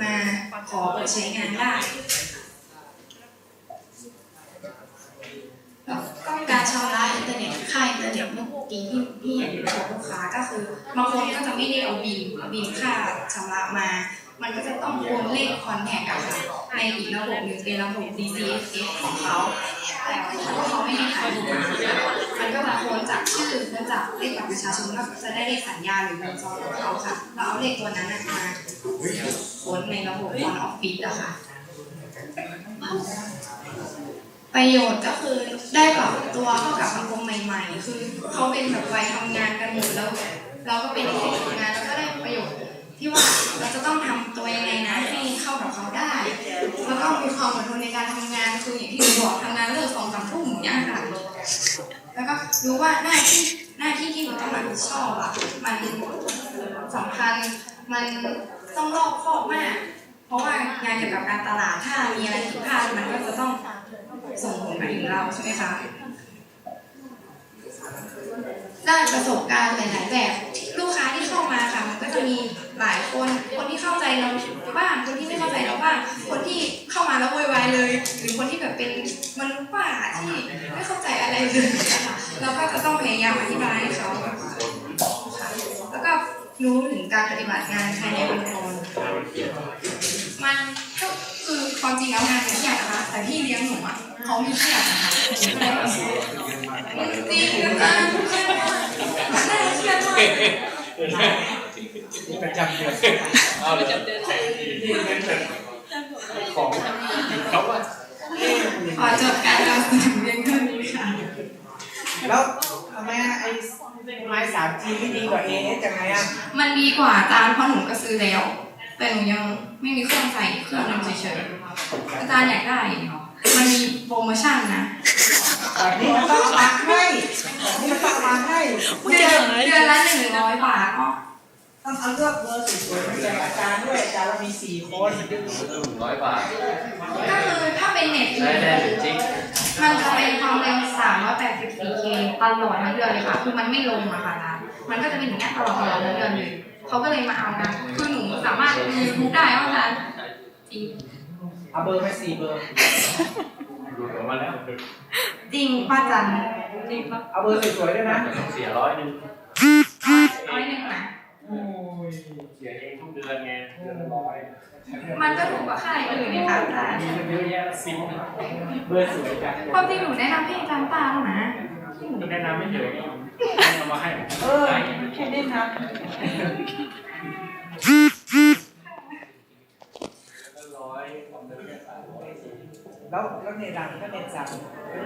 มาขอเปิดใช้งานได้แล้วก็การชำระอินเทอร์เน็ตค่าอินเทอร์เน็ตเมื่อกี้ที่ที่เห็นของลูกค้าก็คือบางคนก็จะไม่ได้เอาบินบินค่าชำระมา มันก็จะต้องโอนเลขคอนแทคอะค่ะในอีกระบบหนึ่งเป็นระบบ DCSS ของเขาแต่ถ้าเขาไม่ได้ถ่ายมามันก็จะโอนจากชื่อโอนจากเลขบัตรประชาชนก็จะได้เลขสัญญาหรือเบอร์จอของเขาค่ะแล้วเอาเลขตัวนั้นมา โอนในระบบฟอนออฟฟิศอะค่ะ ประโยชน์ก็คือได้ปรับตัวเข้ากับสังคมใหม่ๆ คือเขาเป็นแบบวัยทำงานกันหมดแล้ว เราก็เป็นเด็กทำงานแล้วก็ได้ประโยชน์ที่ว่าเราจะต้องทำตัวยังไงนะให้เข้ากับเขาได้ แล้วก็มีความอดทนในการทำงานคืออย่างที่หนูบอกทำงานเลิกสองสามทุ่มอย่างเงี้ยค่ะแล้วก็รู้ว่าหน้าที่หน้าที่ที่เราต้องรับผิดชอบอะมันสำคัญมัน ต้องรอบคอบมาก เพราะว่างานเกี่ยวกับการตลาดถ้ามีอะไรผิดพลาดมันก็จะต้องส่งผลมาถึงเราใช่ไหมคะได้ประสบการณ์หลาย ๆ แบบที่ลูกค้าที่เข้ามาค่ะ มันก็จะมีหลายคน คนที่เข้าใจเราบ้าง คนที่ไม่เข้าใจเราบ้าง คนที่เข้ามาแล้วโวยวายเลย หรือคนที่แบบเป็นมนุษย์ป้าที่ไม่เข้าใจอะไรเลยนะคะเราก็จะต้องพยายามอธิบายให้เขาค่ะ รู้ถึงการปฏิบัติงานภายในองค์กรมันก็คือความจริงแล้วงานเนี่ยเครียดนะคะแต่พี่เลี้ยงหนูอะเขาไม่เครียดนะคะจริงนะคะเครียดมากน่าเครียดมากประจำเดือนเอาเลยของเขาว่าขอจบการนำเสนอเพียงเท่านี้ค่ะแล้วทำไมอะไอ้ ไม้สามจีที่ดีกว่าเอเอสยังไงอะมันดีกว่าอาจารย์เพราะหนูก็ซื้อแล้ว แต่หนูยังไม่มีเครื่องใส่เครื่องนึงเฉยๆอาจารย์อยากได้เหรอมันมีโปรโมชั่นนะแบบนี้มันต้องเอามาให้แบบนี้มันต้องเอามาให้เดือนเดือนละหนึ่งร้อยบาทเนาะต้องเอาเลือกเบอร์สวยๆมาแจกอาจารย์ด้วยอาจารย์เรามีสี่คนหนึ่งร้อยบาท ก็คือถ้าเป็นเน็ตได้ได้จริงมันจะเป็นความ เร็ว384 k ตลอดทั้งเดือนเลยค่ะ คือมันไม่ลงอะค่ะร้านมันก็จะเป็นอย่างเงี้ยตลอดตลอดทั้งเดือนเลยเขาก็เลยมาเอากันคือหนูสามารถดูยูทูบได้ว่าร้านจริงเอาเบอร์ไปสี่เบอร์ดูดออกมาแล้วจริงป้าจันจริงปะเอาเบอร์สวยๆด้วยนะต้องเสียร้อยหนึ่งร้อยหนึ่งนะโอ้ยเสียเองทุก เดือนไงเดือนละร้อยมันก็ถูกกว่าค่ายอื่นในค่ะอาจารย์มีมันเยอะแยะสิบเบอร์สวยจังความจริงหนูแนะนำให้อาจารย์ตาแล้วนะแนะนำไม่เฉยเอามาให้เออแค่นี้นะร้อยแล้วแล้วเนดังก็เนตสั่ง